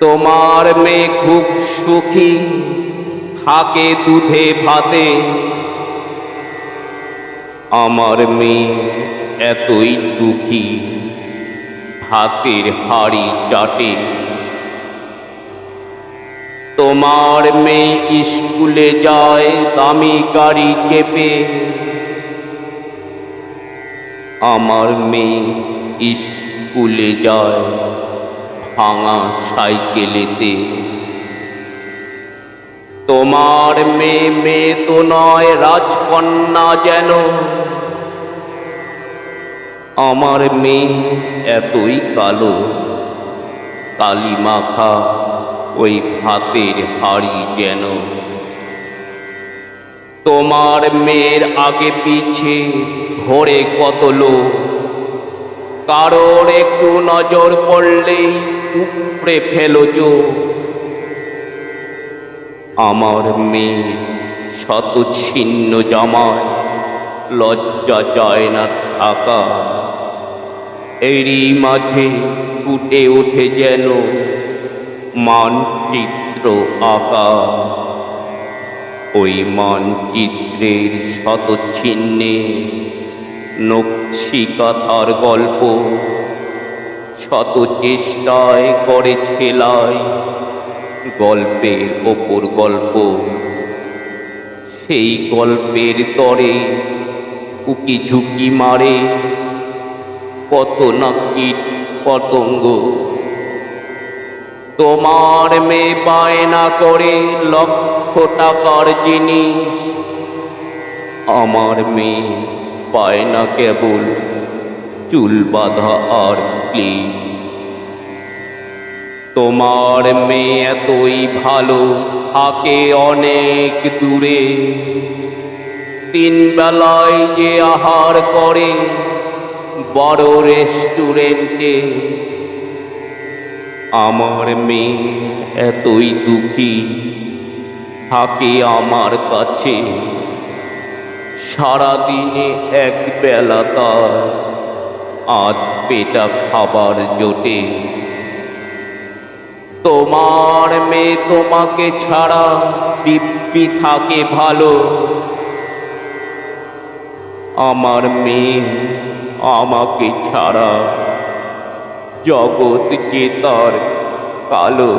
তোমার মেয়ে খুব সুখী, থাকে দুধে ভাতে। আমার মেয়ে এতই দুঃখী, ভাতের হাড়ি চাটে। তোমার মেয়ে স্কুলে যায়, দামি গাড়ি চেপে। আমার মেয়ে স্কুলে যায় ভাঙা সাইকেলেতে। তোমার মেয়ে মেয়ে তো নয়, রাজকন্যা যেন। আমার মেয়ে এতই কালো কালি মাখা ওই ভাতের হাড়ি যেন। তোমার মেয়ের আগে পিছে ঘোরে কত লোক, কারোর একটু নজর পড়লেই উপড়ে ফেলো আমার মেয়ে শত ছিন্ন জামায়, লজ্জা যায় না থাকা। এরই মাঝে ফুটে ওঠে যেন মানচিত্র আঁকা। ওই মানচিত্রের শত ছিন্নে নকশিকাতার গল্প শত চেষ্টায় করে ছেলাই গল্পের ওপর গল্প। সেই গল্পের তরে উকি ঝুঁকি মারে। কত না কীট পতঙ্গ। তোমার মেয়ে বায়না করে লক্ষ টাকার জিনিস। আমার মেয়ে পায় না কেবল চুল বাঁধা আর ক্লিপ তোমার মেয়ে এতই ভালো, থাকে অনেক দূরে। তিন বেলায় যে আহার করে বড় রেস্টুরেন্টে। আমার মেয়ে এতই দুঃখী, থাকে আমার কাছে। সারাদিনে এক বেলা তার আধ পেটা খাবার জোটে। তোমার মেয়ে তোমাকে ছাড়া দিব্যি থাকে ভালো। আমার মেয়ে আমাকে ছাড়া জগৎ যে তার কালো।